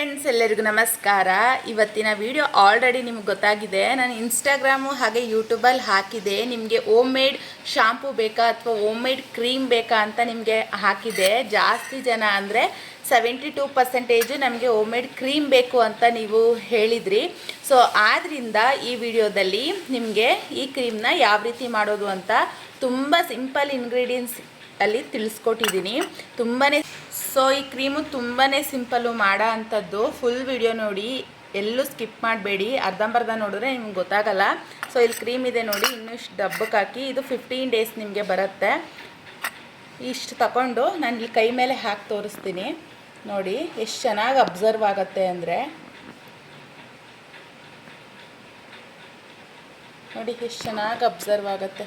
Friends ಎಲ್ಲರಿಗೂ ನಮಸ್ಕಾರ. ಇವತ್ತಿನ ವಿಡಿಯೋ ಆಲ್ರೆಡಿ ನಿಮ್ಗೆ ಗೊತ್ತಾಗಿದೆ. ನಾನು ಇನ್ಸ್ಟಾಗ್ರಾಮು ಹಾಗೆ ಯೂಟ್ಯೂಬಲ್ಲಿ ಹಾಕಿದೆ. ನಿಮಗೆ ಓಮ್ ಮೇಡ್ ಶಾಂಪು ಬೇಕಾ ಅಥವಾ ಓಮ್ ಮೇಡ್ ಕ್ರೀಮ್ ಬೇಕಾ ಅಂತ ನಿಮಗೆ ಹಾಕಿದೆ. ಜಾಸ್ತಿ ಜನ ಅಂದರೆ ಸೆವೆಂಟಿ ಟೂ ಪರ್ಸೆಂಟೇಜು ನಮಗೆ ಓಮ್ ಮೇಡ್ ಕ್ರೀಮ್ ಬೇಕು ಅಂತ ನೀವು ಹೇಳಿದ್ರಿ. ಸೊ ಆದ್ದರಿಂದ ಈ ವಿಡಿಯೋದಲ್ಲಿ ನಿಮಗೆ ಈ ಕ್ರೀಮ್ನ ಯಾವ ರೀತಿ ಮಾಡೋದು ಅಂತ ತುಂಬ ಸಿಂಪಲ್ ಇಂಗ್ರೀಡಿಯೆಂಟ್ಸ್ ಅಲ್ಲಿ ತಿಳಿಸ್ಕೊಟ್ಟಿದ್ದೀನಿ. ತುಂಬಾ ಸೊ ಈ ಕ್ರೀಮು ತುಂಬಾ ಸಿಂಪಲ್ಲು ಮಾಡೋ ಅಂಥದ್ದು ಫುಲ್ ವಿಡಿಯೋ ನೋಡಿ, ಎಲ್ಲೂ ಸ್ಕಿಪ್ ಮಾಡಬೇಡಿ. ಅರ್ಧಂಬರ್ಧ ನೋಡಿದ್ರೆ ನಿಮ್ಗೆ ಗೊತ್ತಾಗಲ್ಲ. ಸೊ ಇಲ್ಲಿ ಕ್ರೀಮ್ ಇದೆ ನೋಡಿ, ಇನ್ನೂ ಇಷ್ಟು ಡಬ್ಬಕ್ಕೆ ಹಾಕಿ, ಇದು ಫಿಫ್ಟೀನ್ ಡೇಸ್ ನಿಮಗೆ ಬರುತ್ತೆ. ಇಷ್ಟು ತಗೊಂಡು ನಾನು ಇಲ್ಲಿ ಕೈ ಮೇಲೆ ಹಾಕಿ ತೋರಿಸ್ತೀನಿ. ನೋಡಿ, ಎಷ್ಟು ಚೆನ್ನಾಗಿ ಅಬ್ಸರ್ವ್ ಆಗುತ್ತೆ ಅಂದರೆ. ನೋಡಿ, ಎಷ್ಟು ಚೆನ್ನಾಗಿ ಅಬ್ಸರ್ವ್ ಆಗುತ್ತೆ.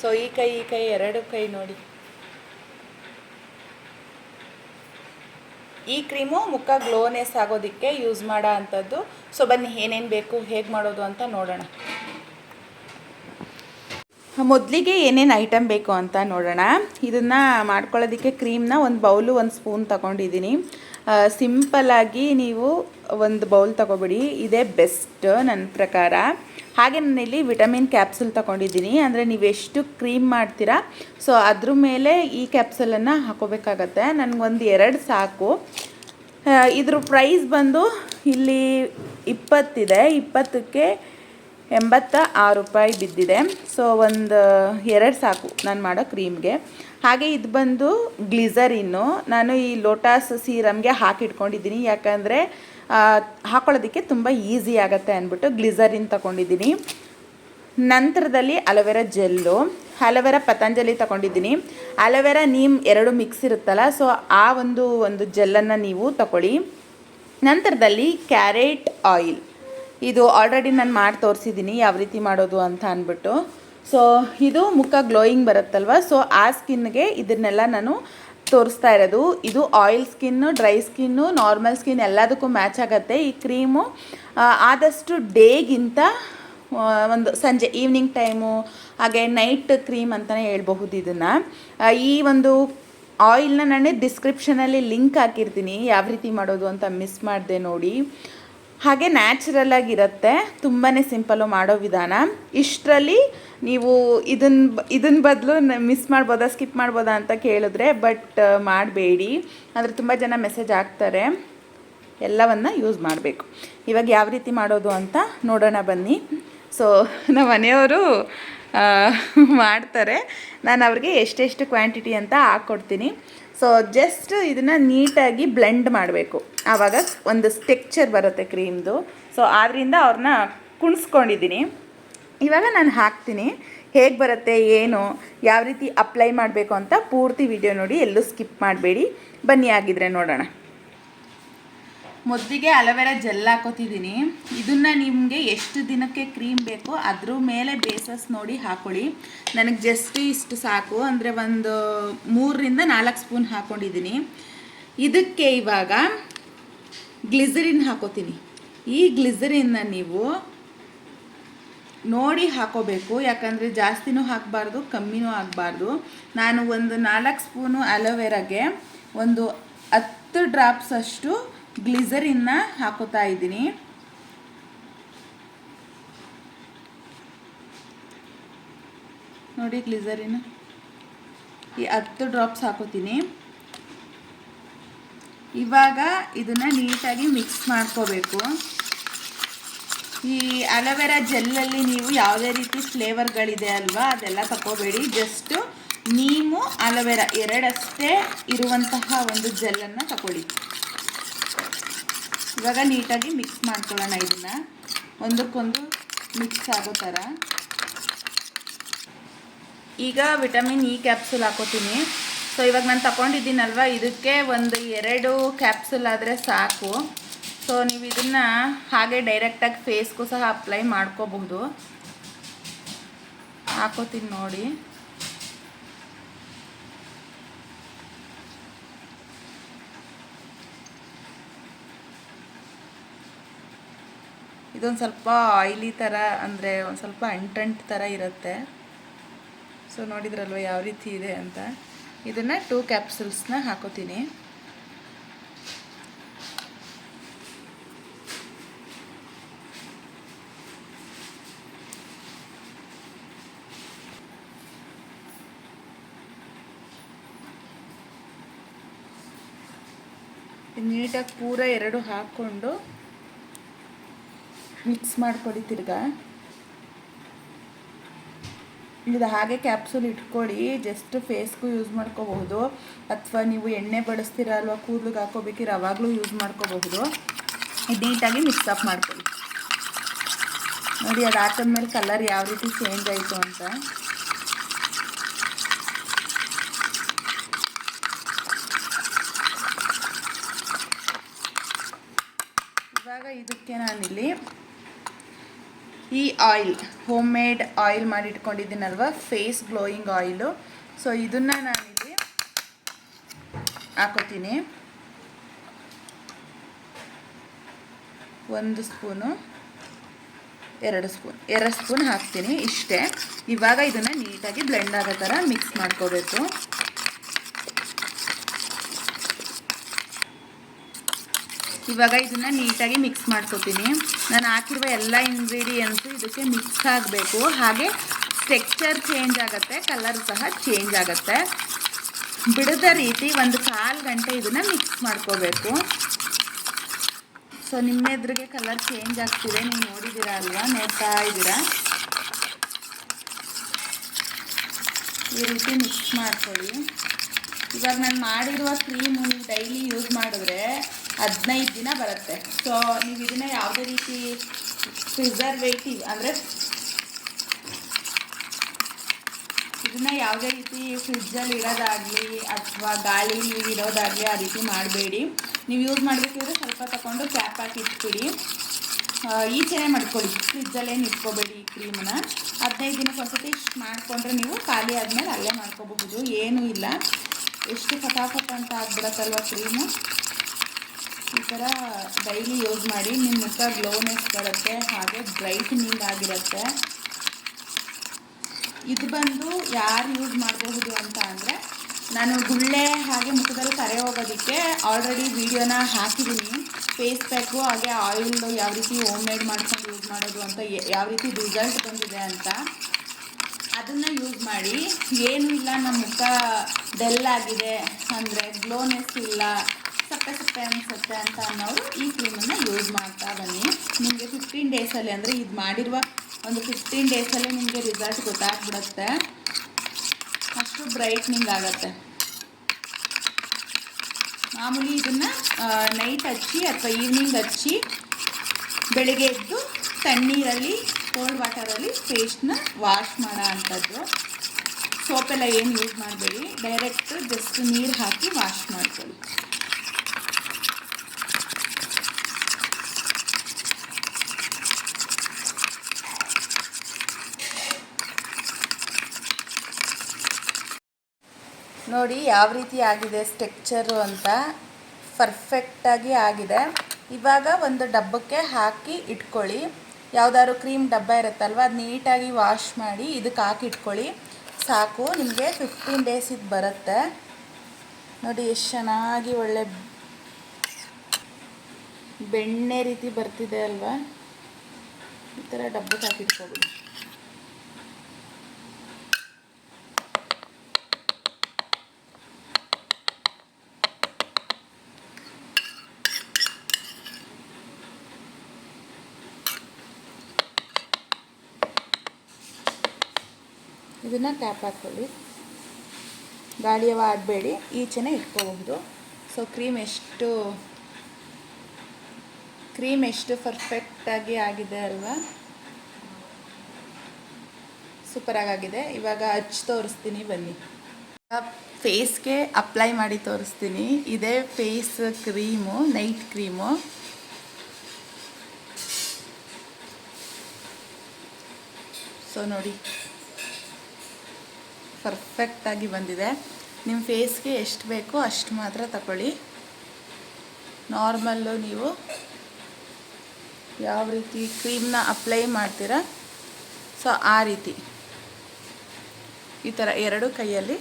ಸೊ ಈ ಕೈ ಈ ಕೈ, ಎರಡು ಕೈ ನೋಡಿ. ಈ ಕ್ರೀಮು ಮುಖ ಗ್ಲೋನೆಸ್ ಆಗೋದಕ್ಕೆ ಯೂಸ್ ಮಾಡೋ ಅಂಥದ್ದು ಸೊ ಬನ್ನಿ, ಏನೇನು ಬೇಕು, ಹೇಗೆ ಮಾಡೋದು ಅಂತ ನೋಡೋಣ. ಮೊದಲಿಗೆ ಏನೇನು ಐಟಮ್ ಬೇಕು ಅಂತ ನೋಡೋಣ. ಇದನ್ನು ಮಾಡ್ಕೊಳ್ಳೋದಕ್ಕೆ ಕ್ರೀಮ್ನ ಒಂದು ಬೌಲು, ಒಂದು ಸ್ಪೂನ್ ತಗೊಂಡಿದ್ದೀನಿ. ಸಿಂಪಲ್ಲಾಗಿ ನೀವು ಒಂದು ಬೌಲ್ ತಗೊಬಿಡಿ. ಇದೇ ಬೆಸ್ಟ್ ನನ್ನ ಪ್ರಕಾರ. ಹಾಗೆ ನಾನಿಲ್ಲಿ ವಿಟಮಿನ್ ಕ್ಯಾಪ್ಸುಲ್ ತಗೊಂಡಿದ್ದೀನಿ. ಅಂದರೆ ನೀವು ಎಷ್ಟು ಕ್ರೀಮ್ ಮಾಡ್ತೀರಾ ಸೊ ಅದ್ರ ಮೇಲೆ ಈ ಕ್ಯಾಪ್ಸುಲನ್ನು ಹಾಕೋಬೇಕಾಗತ್ತೆ. ನನಗೊಂದು ಎರಡು ಸಾಕು. ಇದ್ರ ಪ್ರೈಸ್ ಬಂದು ಇಲ್ಲಿ ಇಪ್ಪತ್ತಿದೆ. ಇಪ್ಪತ್ತಕ್ಕೆ ಎಂಬತ್ತ ಆರು ರೂಪಾಯಿ ಬಿದ್ದಿದೆ. ಸೊ ಒಂದು, ಎರಡು ಸಾಕು ನಾನು ಮಾಡೋ ಕ್ರೀಮ್ಗೆ. ಹಾಗೆ ಇದು ಬಂದು ಗ್ಲಿಸರಿನ್ನು. ನಾನು ಈ ಲೋಟಾಸ್ ಸೀರಮ್ಗೆ ಹಾಕಿಟ್ಕೊಂಡಿದ್ದೀನಿ. ಯಾಕಂದರೆ ಹಾಕೊಳ್ಳೋದಕ್ಕೆ ತುಂಬ ಈಸಿ ಆಗುತ್ತೆ ಅಂದ್ಬಿಟ್ಟು ಗ್ಲಿಸರಿನ್ ತಗೊಂಡಿದ್ದೀನಿ. ನಂತರದಲ್ಲಿ ಅಲೋವೆರಾ ಜೆಲ್ಲು, ಅಲೋವೆರಾ ಪತಂಜಲಿ ತಗೊಂಡಿದ್ದೀನಿ. ಅಲೋವೆರಾ ನೀಮ್ ಎರಡು ಮಿಕ್ಸ್ ಇರುತ್ತಲ್ಲ, ಸೊ ಆ ಒಂದು ಒಂದು ಜೆಲ್ಲನ್ನು ನೀವು ತಗೊಳ್ಳಿ. ನಂತರದಲ್ಲಿ ಕ್ಯಾರೆಟ್ ಆಯಿಲ್. ಇದು ಆಲ್ರೆಡಿ ನಾನು ಮಾಡಿ ತೋರಿಸಿದ್ದೀನಿ ಯಾವ ರೀತಿ ಮಾಡೋದು ಅಂತ ಅಂದ್ಬಿಟ್ಟು ಸೊ ಇದು ಮುಖ ಗ್ಲೋಯಿಂಗ್ ಬರುತ್ತಲ್ವ? ಸೊ ಆ ಸ್ಕಿನ್ಗೆ ಇದನ್ನೆಲ್ಲ ನಾನು ತೋರಿಸ್ತಾ ಇರೋದು. ಇದು oil skin dry skin normal skin ಎಲ್ಲದಕ್ಕೂ ಮ್ಯಾಚ್ ಆಗುತ್ತೆ. ಈ ಕ್ರೀಮು ಆದಷ್ಟು ಡೇಗಿಂತ ಒಂದು ಸಂಜೆ ಈವ್ನಿಂಗ್ ಟೈಮು ಹಾಗೆ ನೈಟ್ ಕ್ರೀಮ್ ಅಂತಲೇ ಹೇಳ್ಬಹುದು ಇದನ್ನು. ಈ ಒಂದು ಆಯಿಲ್ನ ನಾನೇ ಡಿಸ್ಕ್ರಿಪ್ಷನಲ್ಲಿ ಲಿಂಕ್ ಹಾಕಿರ್ತೀನಿ. ಯಾವ ರೀತಿ ಮಾಡೋದು ಅಂತ ಮಿಸ್ ಮಾಡಿದೆ ನೋಡಿ. ಹಾಗೆ ನ್ಯಾಚುರಲ್ ಆಗಿರುತ್ತೆ ತುಂಬಾ ಸಿಂಪಲ್ಲು ಮಾಡೋ ವಿಧಾನ. ಇಷ್ಟರಲ್ಲಿ ನೀವು ಇದನ್ನ ಇದನ್ನ ಬದಲು ಮಿಸ್ ಮಾಡ್ಬೋದಾ ಸ್ಕಿಪ್ ಮಾಡ್ಬೋದಾ ಅಂತ ಕೇಳಿದ್ರೆ ಬಟ್ ಮಾಡಬೇಡಿ. ಅಂದರೆ ತುಂಬ ಜನ ಮೆಸೇಜ್ ಆಗ್ತಾರೆ ಎಲ್ಲವನ್ನು ಯೂಸ್ ಮಾಡಬೇಕು. ಇವಾಗ ಯಾವ ರೀತಿ ಮಾಡೋದು ಅಂತ ನೋಡೋಣ ಬನ್ನಿ. ಸೊ ನಮ್ಮ ಮನೆಯವರು ಮಾಡ್ತಾರೆ. ನಾನು ಅವ್ರಿಗೆ ಎಷ್ಟೆಷ್ಟು ಕ್ವಾಂಟಿಟಿ ಅಂತ ಹಾಕ್ಕೊಡ್ತೀನಿ ಸೊ ಜಸ್ಟ್ ಇದನ್ನು ನೀಟಾಗಿ ಬ್ಲೆಂಡ್ ಮಾಡಬೇಕು. ಆವಾಗ ಒಂದು ಸ್ಟೆಕ್ಚರ್ ಬರುತ್ತೆ ಕ್ರೀಮ್ದು ಸೊ ಆದ್ದರಿಂದ ಅವ್ರನ್ನ ಕುಣಿಸ್ಕೊಂಡಿದ್ದೀನಿ. ಇವಾಗ ನಾನು ಹಾಕ್ತೀನಿ. ಹೇಗೆ ಬರುತ್ತೆ, ಏನು, ಯಾವ ರೀತಿ ಅಪ್ಲೈ ಮಾಡಬೇಕು ಅಂತ ಪೂರ್ತಿ ವಿಡಿಯೋ ನೋಡಿ ಎಲ್ಲೂ ಸ್ಕಿಪ್ ಮಾಡಬೇಡಿ. ಬನ್ನಿ ಆಗಿದ್ರೆ ನೋಡೋಣ. ಮೊದಲಿಗೆ ಅಲೋವೆರಾ ಜೆಲ್ ಹಾಕೋತಿದ್ದೀನಿ. ಇದನ್ನು ನಿಮಗೆ ಎಷ್ಟು ದಿನಕ್ಕೆ ಕ್ರೀಮ್ ಬೇಕೋ ಅದ್ರ ಮೇಲೆ ಬೇಸಸ್ ನೋಡಿ ಹಾಕೊಳ್ಳಿ. ನನಗೆ ಜಸ್ಟ್ ಇಷ್ಟು ಸಾಕು. ಅಂದರೆ ಒಂದು ಮೂರರಿಂದ ನಾಲ್ಕು ಸ್ಪೂನ್ ಹಾಕ್ಕೊಂಡಿದ್ದೀನಿ ಇದಕ್ಕೆ ಇವಾಗ ಗ್ಲಿಸರಿನ್ ಹಾಕೋತೀನಿ. ಈ ಗ್ಲಿಸರಿನ್ನ ನೀವು ನೋಡಿ ಹಾಕೋಬೇಕು. ಯಾಕಂದರೆ ಜಾಸ್ತಿನೂ ಹಾಕಬಾರ್ದು, ಕಮ್ಮಿನೂ ಆಗಬಾರ್ದು. ನಾನು ಒಂದು ನಾಲ್ಕು ಸ್ಪೂನು ಅಲೋವೆರಾಗೆ ಒಂದು ಹತ್ತು ಡ್ರಾಪ್ಸ್ ಅಷ್ಟು ಗ್ಲಿಸರಿನ್ನ ಹಾಕೋತಾ ಇದ್ದೀನಿ. ನೋಡಿ ಗ್ಲಿಸರಿನ್. ಈ ಹತ್ತು ಡ್ರಾಪ್ಸ್ ಹಾಕೋತೀನಿ. ಇವಾಗ ಇದನ್ನು ನೀಟಾಗಿ ಮಿಕ್ಸ್ ಮಾಡ್ಕೋಬೇಕು. ಈ ಅಲೋವೆರಾ ಜೆಲ್ಲಲ್ಲಿ ನೀವು ಯಾವುದೇ ರೀತಿ ಫ್ಲೇವರ್ಗಳಿದೆ ಅಲ್ವಾ, ಅದೆಲ್ಲ ತಗೋಬೇಡಿ ಜಸ್ಟ್ ನೀಮು ಅಲೋವೆರಾ ಎರಡಷ್ಟೇ ಇರುವಂತಹ ಒಂದು ಜೆಲ್ಲನ್ನು ತಗೊಳ್ಳಿ ಇವಾಗ ನೀಟಾಗಿ ಮಿಕ್ಸ್ ಮಾಡ್ಕೊಳ್ಳೋಣ ಇದನ್ನು. ಒಂದಕ್ಕೊಂದು ಮಿಕ್ಸ್ ಆಗೋ ಥರ ಈಗ ವಿಟಮಿನ್ ಇ ಕ್ಯಾಪ್ಸುಲ್ ಹಾಕೋತೀನಿ. ಸೊ ಇವಾಗ ನಾನು ತಗೊಂಡಿದ್ದೀನಲ್ವ ಇದಕ್ಕೆ ಒಂದು ಎರಡು ಕ್ಯಾಪ್ಸುಲ್ ಆದರೆ ಸಾಕು. ಸೊ ನೀವು ಇದನ್ನು ಹಾಗೆ ಡೈರೆಕ್ಟಾಗಿ ಫೇಸ್ಗೂ ಸಹ ಅಪ್ಲೈ ಮಾಡ್ಕೋಬಹುದು. ಹಾಕೋತೀನಿ ನೋಡಿ. ಇದೊಂದು ಸ್ವಲ್ಪ ಆಯಿಲಿ ಥರ ಅಂದರೆ ಒಂದು ಸ್ವಲ್ಪ ಅಂಟಂಟ್ ಥರ ಇರುತ್ತೆ. ಸೊ ನೋಡಿದ್ರಲ್ವ ಯಾವ ರೀತಿ ಇದೆ ಅಂತ? ಇದನ್ನು ಟೂ ಕ್ಯಾಪ್ಸುಲ್ಸ್ನ ಹಾಕೋತೀನಿ. ನೀಟಾಗಿ ಪೂರ ಎರಡು ಹಾಕ್ಕೊಂಡು ಮಿಕ್ಸ್ ಮಾಡ್ಕೊಳ್ಳಿ ತಿರ್ಗಾ. ಇದು ಹಾಗೆ ಕ್ಯಾಪ್ಸೂಲ್ ಇಟ್ಕೊಳ್ಳಿ ಜಸ್ಟ್ ಫೇಸ್ಗೂ ಯೂಸ್ ಮಾಡ್ಕೋಬಹುದು. ಅಥವಾ ನೀವು ಎಣ್ಣೆ ಬಳಸ್ತೀರ ಅಲ್ವಾ, ಕೂದಲಿಗೆ ಹಾಕೋಬೇಕಿರ ಅವಾಗಲೂ ಯೂಸ್ ಮಾಡ್ಕೋಬಹುದು. ನೀಟಾಗಿ ಮಿಕ್ಸ್ ಅಪ್ ಮಾಡ್ಕೊಳ್ಳಿ ನೋಡಿ, ಅದು ಹಾಕಿದ್ಮೇಲೆ ಕಲರ್ ಯಾವ ರೀತಿ ಚೇಂಜ್ ಆಯಿತು ಅಂತ. ಇವಾಗ ಇದಕ್ಕೆ ನಾನಿಲ್ಲಿ ಈ ಆಯಿಲ್ ಹೋಮ್ ಮೇಡ್ ಆಯಿಲ್ ಮಾಡಿ ಇಟ್ಕೊಂಡಿದ್ದೀನಲ್ವ ಫೇಸ್ ಗ್ಲೋಯಿಂಗ್ ಆಯಿಲು. ಸೊ ಇದನ್ನು ನಾನಿಲ್ಲಿ ಹಾಕೋತೀನಿ. ಒಂದು ಸ್ಪೂನು, ಎರಡು ಸ್ಪೂನ್ ಎರಡು ಸ್ಪೂನ್ ಹಾಕ್ತೀನಿ ಇಷ್ಟೇ. ಇವಾಗ ಇದನ್ನು ನೀಟಾಗಿ ಬ್ಲೆಂಡ್ ಆಗೋ ಥರ ಮಿಕ್ಸ್ ಮಾಡ್ಕೋಬೇಕು. ಇವಾಗ ಇದನ್ನು ನೀಟಾಗಿ ಮಿಕ್ಸ್ ಮಾಡ್ಕೊತೀನಿ. ನಾನು ಹಾಕಿರುವ ಎಲ್ಲ ಇಂಗ್ರೀಡಿಯೆಂಟ್ಸು ಇದಕ್ಕೆ ಮಿಕ್ಸ್ ಆಗಬೇಕು. ಹಾಗೆ ಟೆಕ್ಸ್ಚರ್ ಚೇಂಜ್ ಆಗುತ್ತೆ ಕಲರ್ ಸಹ ಚೇಂಜ್ ಆಗುತ್ತೆ. ಬಿಡದ ರೀತಿ ಒಂದು ಕಾಲು ಗಂಟೆ ಇದನ್ನು ಮಿಕ್ಸ್ ಮಾಡ್ಕೋಬೇಕು. ಸೊ ನಿಮ್ಮ ಎದುರಿಗೆ ಕಲರ್ ಚೇಂಜ್ ಆಗ್ತಿದೆ, ನೀವು ನೋಡಿದ್ದೀರಾ ಅಲ್ವಾ? ನೋಡ್ತಾ ಇದ್ದೀರಾ? ಈ ರೀತಿ ಮಿಕ್ಸ್ ಮಾಡ್ಕೊಳ್ಳಿ. ಇವಾಗ ನಾನು ಮಾಡಿರುವ ಕ್ರೀಮು ನೀವು ಡೈಲಿ ಯೂಸ್ ಮಾಡಿದ್ರೆ ಹದಿನೈದು ದಿನ ಬರುತ್ತೆ. ಸೊ ನೀವು ಇದನ್ನ ಯಾವುದೇ ರೀತಿ ಪ್ರಿಸರ್ವೇಟಿವ್ ಅಂದರೆ ಇದನ್ನ ಯಾವುದೇ ರೀತಿ ಫ್ರಿಜ್ಜಲ್ಲಿ ಇಡೋದಾಗಲಿ ಅಥವಾ ಗಾಳೀಲಿ ಇಡೋದಾಗಲಿ ಆ ರೀತಿ ಮಾಡಬೇಡಿ. ನೀವು ಯೂಸ್ ಮಾಡಬೇಕಿದ್ರೆ ಸ್ವಲ್ಪ ತಗೊಂಡು ಕ್ಯಾಪ್ ಹಾಕಿ ಇಟ್ಬಿಡಿ. ಈಚೆನೆ ಮಾಡ್ಕೊಳ್ಳಿ. ಫ್ರಿಜ್ಜಲ್ಲೇನು ಇಟ್ಕೋಬೇಡಿ ಈ ಕ್ರೀಮನ್ನು ಹದಿನೈದು ದಿನಕ್ಕೆ ಒಂದ್ಸತಿ ಇಷ್ಟು ಮಾಡಿಕೊಂಡ್ರೆ ನೀವು ಖಾಲಿ ಆದಮೇಲೆ ಅಲ್ಲೇ ಮಾಡ್ಕೋಬಹುದು. ಏನೂ ಇಲ್ಲ. ಎಷ್ಟು ಫಟಾಫಟ್ ಅಂತ ಆಗ್ಬಿಡತ್ತಲ್ವ ಕ್ರೀಮು ಈ ಥರ ಡೈಲಿ ಯೂಸ್ ಮಾಡಿ ನಿಮ್ಮ ಮುಖ ಗ್ಲೋನೆಸ್ ಬರುತ್ತೆ, ಹಾಗೆ ಬ್ರೈಟ್ನಿಂಗ್ ಆಗಿರುತ್ತೆ. ಇದು ಬಂದು ಯಾರು ಯೂಸ್ ಮಾಡಬಹುದು ಅಂತ ಅಂದರೆ, ನಾನು ಗುಳ್ಳೆ ಹಾಗೆ ಮುಖದಲ್ಲಿ ಕರೆ ಹೋಗೋದಕ್ಕೆ ಆಲ್ರೆಡಿ ವಿಡಿಯೋನ ಹಾಕಿದ್ದೀನಿ. ಫೇಸ್ ಪ್ಯಾಕು ಹಾಗೆ ಆಯಿಲ್ ಯಾವ ರೀತಿ ಹೋಮ್ ಮೇಡ್ ಮಾಡ್ಕೊಂಡು ಯೂಸ್ ಮಾಡೋದು ಅಂತ ಯಾವ ರೀತಿ ರಿಸಲ್ಟ್ ಬಂದಿದೆ ಅಂತ ಅದನ್ನು ಯೂಸ್ ಮಾಡಿ, ಏನೂ ಇಲ್ಲ, ನಮ್ಮ ಮುಖ ಡೆಲ್ ಆಗಿದೆ, ಅಂದರೆ ಗ್ಲೋನೆಸ್ ಇಲ್ಲ ಸಪ್ಪೆ ಸಪ್ಪೆ ಅನಿಸುತ್ತೆ ಅಂತ ಅನ್ನೋರು ಈ ಕ್ರೀಮನ್ನು ಯೂಸ್ ಮಾಡ್ತಾ ಬನ್ನಿ. ನಿಮಗೆ ಫಿಫ್ಟೀನ್ ಡೇಸಲ್ಲಿ ಅಂದರೆ ಇದು ಮಾಡಿರುವ ಒಂದು ಫಿಫ್ಟೀನ್ ಡೇಸಲ್ಲೇ ನಿಮಗೆ ರಿಸಲ್ಟ್ ಗೊತ್ತಾಗ್ಬಿಡುತ್ತೆ. ಅಷ್ಟು ಬ್ರೈಟ್ನಿಂಗ್ ಆಗುತ್ತೆ. ಮಾಮೂಲಿ ಇದನ್ನು ನೈಟ್ ಹಚ್ಚಿ ಅಥವಾ ಈವ್ನಿಂಗ್ ಹಚ್ಚಿ ಬೆಳಿಗ್ಗೆ ಎದ್ದು ತಣ್ಣೀರಲ್ಲಿ ಕೋಲ್ಡ್ ವಾಟರಲ್ಲಿ ಫೇಸ್ನ ವಾಶ್ ಮಾಡೋ ಅಂಥದ್ದು. ಸೋಪೆಲ್ಲ ಏನು ಯೂಸ್ ಮಾಡಬೇಡಿ? ಡೈರೆಕ್ಟ್ ಜಸ್ಟ್ ನೀರು ಹಾಕಿ ವಾಶ್ ಮಾಡ್ಕೊಳ್ಳಿ. ನೋಡಿ ಯಾವ ರೀತಿ ಆಗಿದೆ ಸ್ಟ್ರಕ್ಚರು ಅಂತ ಪರ್ಫೆಕ್ಟಾಗಿ ಆಗಿದೆ. ಇವಾಗ ಒಂದು ಡಬ್ಬಕ್ಕೆ ಹಾಕಿ ಇಟ್ಕೊಳ್ಳಿ. ಯಾವುದಾದ್ರು ಕ್ರೀಮ್ ಡಬ್ಬ ಇರುತ್ತಲ್ವ ಅದು ನೀಟಾಗಿ ವಾಶ್ ಮಾಡಿ ಇದಕ್ಕೆ ಹಾಕಿ ಇಟ್ಕೊಳ್ಳಿ. ಸಾಕು, ನಿಮಗೆ ಫಿಫ್ಟೀನ್ ಡೇಸ್ ಇದು ಬರುತ್ತೆ. ನೋಡಿ ಎಷ್ಟು ಚೆನ್ನಾಗಿ ಒಳ್ಳೆ ಬೆಣ್ಣೆ ರೀತಿ ಬರ್ತಿದೆ ಅಲ್ವಾ? ಈ ಥರ ಡಬ್ಬಕ್ಕೆ ಹಾಕಿ ಇದನ್ನು ಕ್ಯಾಪ್ ಹಾಕ್ಕೊಳ್ಳಿ ಗಾಳಿಯವ ಆಡಬೇಡಿ ಈಚೆನೇ ಇಟ್ಕೋಬಹುದು. ಸೊ ಕ್ರೀಮ್ ಎಷ್ಟು ಕ್ರೀಮ್ ಎಷ್ಟು ಪರ್ಫೆಕ್ಟಾಗಿ ಆಗಿದೆ ಅಲ್ವಾ? ಸೂಪರಾಗಿ ಆಗಿದೆ ಇವಾಗ ಹಚ್ಚಿ ತೋರಿಸ್ತೀನಿ, ಬನ್ನಿ. ಫೇಸ್ಗೆ ಅಪ್ಲೈ ಮಾಡಿ ತೋರಿಸ್ತೀನಿ. ಇದೇ face cream night cream so ನೋಡಿ. ಪರ್ಫೆಕ್ಟಾಗಿ ಬಂದಿದೆ. ನಿಮ್ಮ ಫೇಸ್ಗೆ ಎಷ್ಟು ಬೇಕೋ ಅಷ್ಟು ಮಾತ್ರ ತಗೊಳ್ಳಿ. ನಾರ್ಮಲ್ಲು ನೀವು ಯಾವ ರೀತಿ ಕ್ರೀಮ್ನ ಅಪ್ಲೈ ಮಾಡ್ತೀರಾ? ಸೊ ಆ ರೀತಿ. ಈ ಥರ ಎರಡು ಕೈಯಲ್ಲಿ.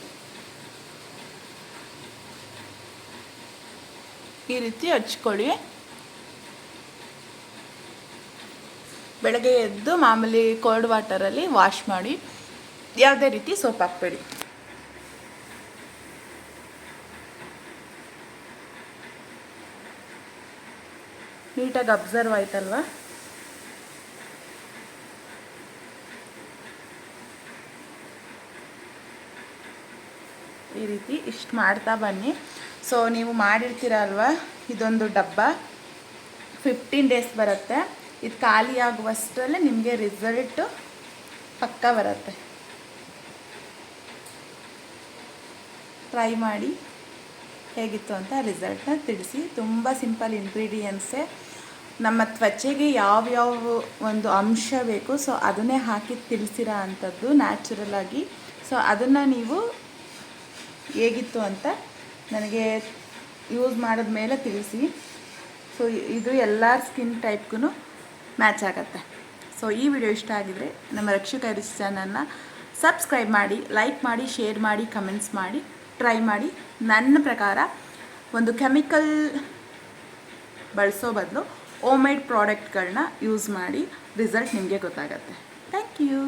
ಈ ರೀತಿ ಹಚ್ಕೊಳ್ಳಿ. ಬೆಳಗ್ಗೆ ಎದ್ದು ಮಾಮೂಲಿ ಕೋಲ್ಡ್ ವಾಟರಲ್ಲಿ ವಾಶ್ ಮಾಡಿ. ಯಾವುದೇ ರೀತಿ ಸೋಪ್ ಹಾಕ್ಬೇಡಿ ನೀಟಾಗಿ ಅಬ್ಸರ್ವ್ ಆಯ್ತಲ್ವಾ? ಈ ರೀತಿ ಇಷ್ಟು ಮಾಡ್ತಾ ಬನ್ನಿ. ಸೊ ನೀವು ಮಾಡಿರ್ತೀರ ಅಲ್ವಾ ಇದೊಂದು ಡಬ್ಬ. ಫಿಫ್ಟೀನ್ ಡೇಸ್ ಬರುತ್ತೆ. ಇದು ಖಾಲಿ ಆಗುವಷ್ಟರಲ್ಲೇ ನಿಮಗೆ ರಿಸಲ್ಟು ಪಕ್ಕ ಬರುತ್ತೆ. ಟ್ರೈ ಮಾಡಿ ಹೇಗಿತ್ತು ಅಂತ ರಿಸಲ್ಟ್ನ ತಿಳಿಸಿ. ತುಂಬ ಸಿಂಪಲ್ ಇಂಗ್ರೀಡಿಯೆಂಟ್ಸೇ ನಮ್ಮ ತ್ವಚೆಗೆ ಯಾವ್ಯಾವ ಒಂದು ಅಂಶ ಬೇಕು ಸೊ ಅದನ್ನೇ ಹಾಕಿ ತಿಳಿಸಿರೋ ಅಂಥದ್ದು ನ್ಯಾಚುರಲ್ ಆಗಿ. ಸೊ ಅದನ್ನು ನೀವು ಹೇಗಿತ್ತು ಅಂತ ನನಗೆ ಯೂಸ್ ಮಾಡಿದ ಮೇಲೆ ತಿಳಿಸಿ. ಸೊ ಇದು ಎಲ್ಲ ಸ್ಕಿನ್ ಟೈಪ್ಗೂ ಮ್ಯಾಚ್ ಆಗುತ್ತೆ. ಸೊ ಈ ವಿಡಿಯೋ ಇಷ್ಟ ಆಗಿದರೆ ನಮ್ಮ ರಕ್ಷಕ ಐರಿಸ್ ಚಾನಲ್ನ ಸಬ್ಸ್ಕ್ರೈಬ್ ಮಾಡಿ ಲೈಕ್ ಮಾಡಿ ಶೇರ್ ಮಾಡಿ ಕಮೆಂಟ್ಸ್ ಮಾಡಿ. ಟ್ರೈ ಮಾಡಿ ನನ್ನ ಪ್ರಕಾರ ಒಂದು ಕೆಮಿಕಲ್ ಬಳಸೋ ಬದಲು ಓಮೇಡ್ ಮೇಡ್ ಪ್ರಾಡಕ್ಟ್ಗಳನ್ನ ಯೂಸ್ ಮಾಡಿ ರಿಸಲ್ಟ್ ನಿಮಗೆ ಗೊತ್ತಾಗತ್ತೆ. Thank you